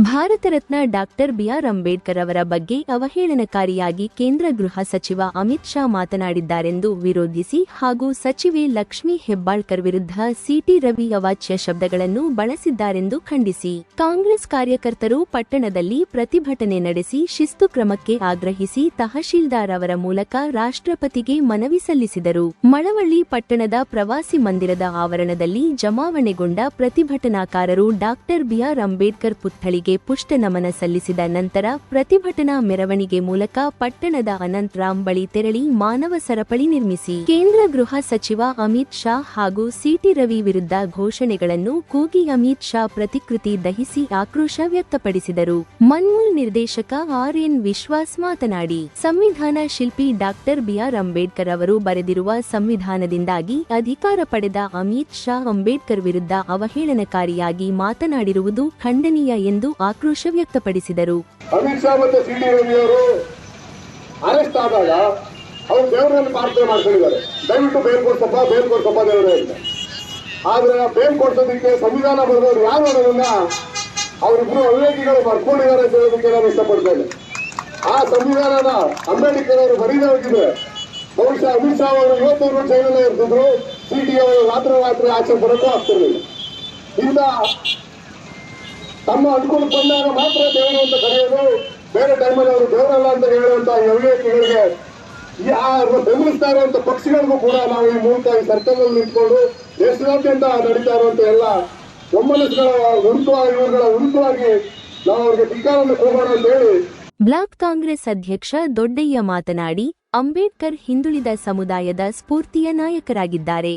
Bharat Ratna doctor B R Ambedkar ಅವರ ಬಗ್ಗೆ ಅವಹೇಳನಕಾರಿಯಾಗಿ ಕೇಂದ್ರ ಗೃಹ ಸಚಿವ ಅಮಿತ್ ಶಾ ಮಾತನಾಡಿದ್ದಾರೆಂದು ವಿರೋಧಿಸಿ ಹಾಗೂ ಸಚಿವೆ ಲಕ್ಷ್ಮಿ ಹೆಬ್ಬಾಳ್ಕರ್ ವಿರುದ್ಧ ಸಿಟಿ ರವಿ ಅವಾಚ್ಯ ಶಬ್ದಗಳನ್ನು ಬಳಸಿದ್ದಾರೆಂದು ಖಂಡಿಸಿ. ಕಾಂಗ್ರೆಸ್ ಕಾರ್ಯಕರ್ತರು ಪಟ್ಟಣದಲ್ಲಿ ಪ್ರತಿಭಟನೆ ನಡೆಸಿ ಶಿಸ್ತು ಕ್ರಮಕ್ಕೆ ಆಗ್ರಹಿಸಿ ತಹಶೀಲ್ದಾರ್ ಅವರ ಮೂಲಕ ರಾಷ್ಟ್ರಪತಿಗೆ ಮನವಿ ಸಲ್ಲಿಸಿದರು. ಮಳವಳ್ಳಿ ಪಟ್ಟಣದ ಪ್ರವಾಸಿ ಮಂದಿರದ ಆವರಣದಲ್ಲಿ ಜಮಾವಣೆಗೊಂಡ ಪ್ರತಿಭಟನಾಕಾರರು ಡಾಕ್ಟರ್ ಬಿಆರ್ ಅಂಬೇಡ್ಕರ್ ಪುತ್ಥಳಿಗೆ ಪುಷ್ಟ ನಮನ ಸಲ್ಲಿಸಿದ ನಂತರ ಪ್ರತಿಭಟನಾ ಮೆರವಣಿಗೆ ಮೂಲಕ ಪಟ್ಟಣದ ಅನಂತರಾಮ್ ಬಳಿ ತೆರಳಿ ಮಾನವ ಸರಪಳಿ ನಿರ್ಮಿಸಿ ಕೇಂದ್ರ ಗೃಹ ಸಚಿವ ಅಮಿತ್ ಶಾ ಹಾಗೂ ಸಿಟಿ ರವಿ ವಿರುದ್ಧ ಘೋಷಣೆಗಳನ್ನು ಕೂಗಿ ಅಮಿತ್ ಶಾ ಪ್ರತಿಕೃತಿ ದಹಿಸಿ ಆಕ್ರೋಶ ವ್ಯಕ್ತಪಡಿಸಿದರು. ಮನ್ಮೂಲ್ ನಿರ್ದೇಶಕ ಆರ್ ಎನ್ ವಿಶ್ವಾಸ್ ಮಾತನಾಡಿ, ಸಂವಿಧಾನ ಶಿಲ್ಪಿ ಡಾಕ್ಟರ್ ಬಿಆರ್ ಅಂಬೇಡ್ಕರ್ ಅವರು ಬರೆದಿರುವ ಸಂವಿಧಾನದಿಂದಾಗಿ ಅಧಿಕಾರ ಪಡೆದ ಅಮಿತ್ ಶಾ ಅಂಬೇಡ್ಕರ್ ವಿರುದ್ಧ ಅವಹೇಳನಕಾರಿಯಾಗಿ ಮಾತನಾಡಿರುವುದು ಖಂಡನೀಯ ಎಂದು ಆಕ್ರೋಶ ವ್ಯಕ್ತಪಡಿಸಿದರು. ಅಮಿತ್ ಶಾ ಮತ್ತೆ ಸಿ ಡಿ ರವಿ ಅವರು ಅರೆಸ್ಟ್ ಆದಾಗ ಅವ್ರು ದೇವರಲ್ಲಿ ಪ್ರಾರ್ಥನೆ ಮಾಡ್ಕೊಂಡಿದ್ದಾರೆ. ದಯವಿಟ್ಟು ಬೇಲ್ ಕೊಡ್ಸಪ್ಪ ಬೇಲ್ ಕೊಡ್ಸಪ್ಪ ದೇವರೇ ಅಂತ. ಆದ್ರೆ ಬೇಲ್ ಕೊಡ್ಸೋದಕ್ಕೆ ಸಂವಿಧಾನ ಬರೆದವರು ಯಾರು ಅನ್ನೋದನ್ನ ಅವರಿಬ್ರು ಅವಿವೇಕಿಗಳು ಬರ್ಕೊಂಡಿದ್ದಾರೆ ಅಂತ ಹೇಳೋದಕ್ಕೆ ನಾನು ಇಷ್ಟಪಡ್ತೇನೆ. ಆ ಸಂವಿಧಾನನ ಅಂಬೇಡ್ಕರ್ ಅವರು ಬರೀದೇ ಹೋಗಿದ್ರೆ ಬಹುಶಃ ಅಮಿತ್ ಶಾ ಅವರು ಇವತ್ತವರು ಜೈಲಲ್ಲೇ ಇರ್ತಿದ್ರು. ಸಿ ಅವರು ರಾತ್ರಿ ರಾತ್ರಿ ಆಚೆ ಬರೋಕ್ಕೂ ಆಗ್ತಿರ್ಲಿಲ್ಲ. ಇಂದ ತಮ್ಮ ಅನುಕೂಲ ಬಂದಾಗ ಮಾತ್ರ ದೇವರು ಅಂತ ಕರೆಯೋದು. ಬೇರೆ ಟೈಮಲ್ಲಿ ಅವರು ದೇವರಲ್ಲ ಅಂತ ಹೇಳುವಂತ ಈ ಅವಿವೇಕಿಗಳಿಗೆ ಯಾರು ಬೆಂಬಲಿಸ್ತಾ ಇರುವಂತ ಪಕ್ಷಗಳಿಗೂ ಕೂಡ ನಾವು ಈ ಮೂಲಕ ಈ ಸರ್ಕಲ್ನಲ್ಲಿ ನಿಂತ್ಕೊಂಡು ದೇಶದಾದ್ಯಂತ ನಡೀತಾ ಇರುವಂತ ಎಲ್ಲ ಒಮ್ಮನಸ್ಸುಗಳ ಉರುಟುವಾಗಿ ಇವರುಗಳ ಉರುತುವಾಗಿ ನಾವು ಅವ್ರಿಗೆ ಧಿಕ್ಕಾರನ್ನು ಹೋಗೋಣ ಅಂತ ಹೇಳಿ. ಬ್ಲಾಕ್ ಕಾಂಗ್ರೆಸ್ ಅಧ್ಯಕ್ಷ ದೊಡ್ಡಯ್ಯ ಮಾತನಾಡಿ, ಅಂಬೇಡ್ಕರ್ ಹಿಂದುಳಿದ ಸಮುದಾಯದ ಸ್ಫೂರ್ತಿಯ ನಾಯಕರಾಗಿದ್ದಾರೆ.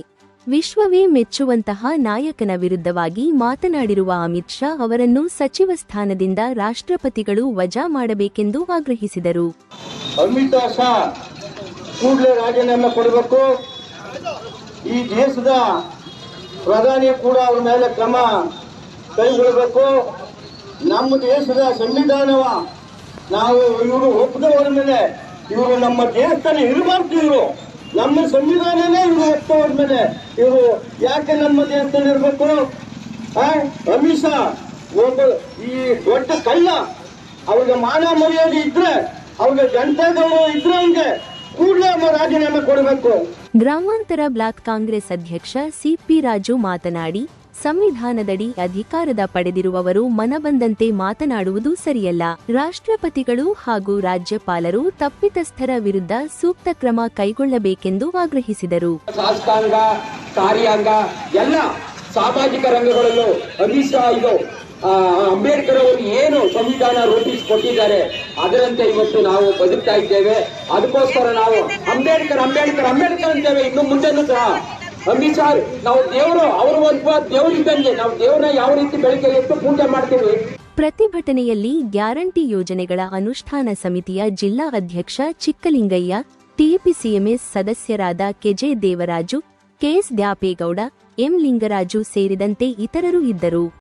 ವಿಶ್ವವೇ ಮೆಚ್ಚುವಂತಹ ನಾಯಕನ ವಿರುದ್ಧವಾಗಿ ಮಾತನಾಡಿರುವ ಅಮಿತ್ ಶಾ ಅವರನ್ನು ಸಚಿವ ಸ್ಥಾನದಿಂದ ರಾಷ್ಟ್ರಪತಿಗಳು ವಜಾ ಮಾಡಬೇಕೆಂದು ಆಗ್ರಹಿಸಿದರು. ಅಮಿತ್ ಶಾ ಕೂಡಲೇ ರಾಜೀನಾಮೆ ಕೊಡಬೇಕು. ಈ ದೇಶದ ಪ್ರಧಾನಿ ಕೂಡ ಅವರ ಮೇಲೆ ಕ್ರಮ ಕೈಗೊಳ್ಳಬೇಕು. ನಮ್ಮ ದೇಶದ ಸಂವಿಧಾನವ ನಾವು ಇವರು ಒಪ್ಪದವರ ಮೇಲೆ ಇವರು ನಮ್ಮ ದೇಶದಲ್ಲಿ ಇರಬಾರ್ದು ಇವರು. ನಮ್ಮ ಸಂವಿಧಾನನೇ ಇವರು ಒಪ್ಪದವ್ರ ಮೇಲೆ ಇವರು ಯಾಕೆ ನಮ್ಮ ದೇಶದಲ್ಲಿ ಇರಬೇಕು ಅಮಿತ್ ಶಾ ಒಬ್ಬ ಈ ದೊಡ್ಡ ಕಳ್ಳ, ಅವ್ರಿಗೆ ಮಾನ ಮರ್ಯಾದೆ ಇದ್ರೆ, ಅವ್ರಿಗೆ ಜನತಾ ಗೌರವ ಇದ್ರೆ ಅವ್ರಿಗೆ ಕೂಡಲೇ ರಾಜೀನಾಮೆ ಕೊಡಬೇಕು. ಗ್ರಾಮಾಂತರ ಬ್ಲಾಕ್ ಕಾಂಗ್ರೆಸ್ ಅಧ್ಯಕ್ಷ ಸಿಪಿ ರಾಜು ಮಾತನಾಡಿ ಸಂವಿಧಾನದಡಿ ಅಧಿಕಾರದ ಪಡೆದಿರುವವರು ಮನಬಂದಂತೆ ಮಾತನಾಡುವುದು ಸರಿಯಲ್ಲ. ರಾಷ್ಟ್ರಪತಿಗಳು ಹಾಗೂ ರಾಜ್ಯಪಾಲರು ತಪ್ಪಿತಸ್ಥರ ವಿರುದ್ಧ ಸೂಕ್ತ ಕ್ರಮ ಕೈಗೊಳ್ಳಬೇಕೆಂದು ಆಗ್ರಹಿಸಿದರು. ಕಾರ್ಯಾಂಗ, ಎಲ್ಲ ಸಾಮಾಜಿಕ ರಂಗಗಳಲ್ಲೂ ಅಮಿತ್ ಶಾ ಇದು ಅಂಬೇಡ್ಕರ್ ಅವರು ಏನು ಸಂವಿಧಾನ ರೂಪಿಸಿಕೊಟ್ಟಿದ್ದಾರೆ, ಅದರಂತೆ ಇವತ್ತು ನಾವು ಬದುಕ್ತಾ ಇದ್ದೇವೆ. ಅದಕ್ಕೋಸ್ಕರ ನಾವು ಅಂಬೇಡ್ಕರ್ ಅಂಬೇಡ್ಕರ್ ಅಂಬೇಡ್ಕರ್ ಅಂತೇವೆ. ಇನ್ನು ಮುಂದೆನೂ ಸಹ ಅಮಿತ್ ನಾವು ದೇವರು, ಅವರು ಒಬ್ಬ ದೇವರಿದ್ದಂಗೆ ನಾವು ದೇವ್ರನ್ನ ಯಾವ ರೀತಿ ಬೆಳಗ್ಗೆ ಎದ್ದು ಪೂಜೆ ಮಾಡ್ತೀವಿ? ಪ್ರತಿಭಟನೆಯಲ್ಲಿ ಗ್ಯಾರಂಟಿ ಯೋಜನೆಗಳ ಅನುಷ್ಠಾನ ಸಮಿತಿಯ ಜಿಲ್ಲಾ ಅಧ್ಯಕ್ಷ ಚಿಕ್ಕಲಿಂಗಯ್ಯ ಟಿಪಿಸಿಎಂಎಸ್ ಸದಸ್ಯರಾದ KJ Devaraju, KS Dyapegowda, M Lingaraju ಸೇರಿದಂತೆ ಇತರರು ಇದ್ದರು.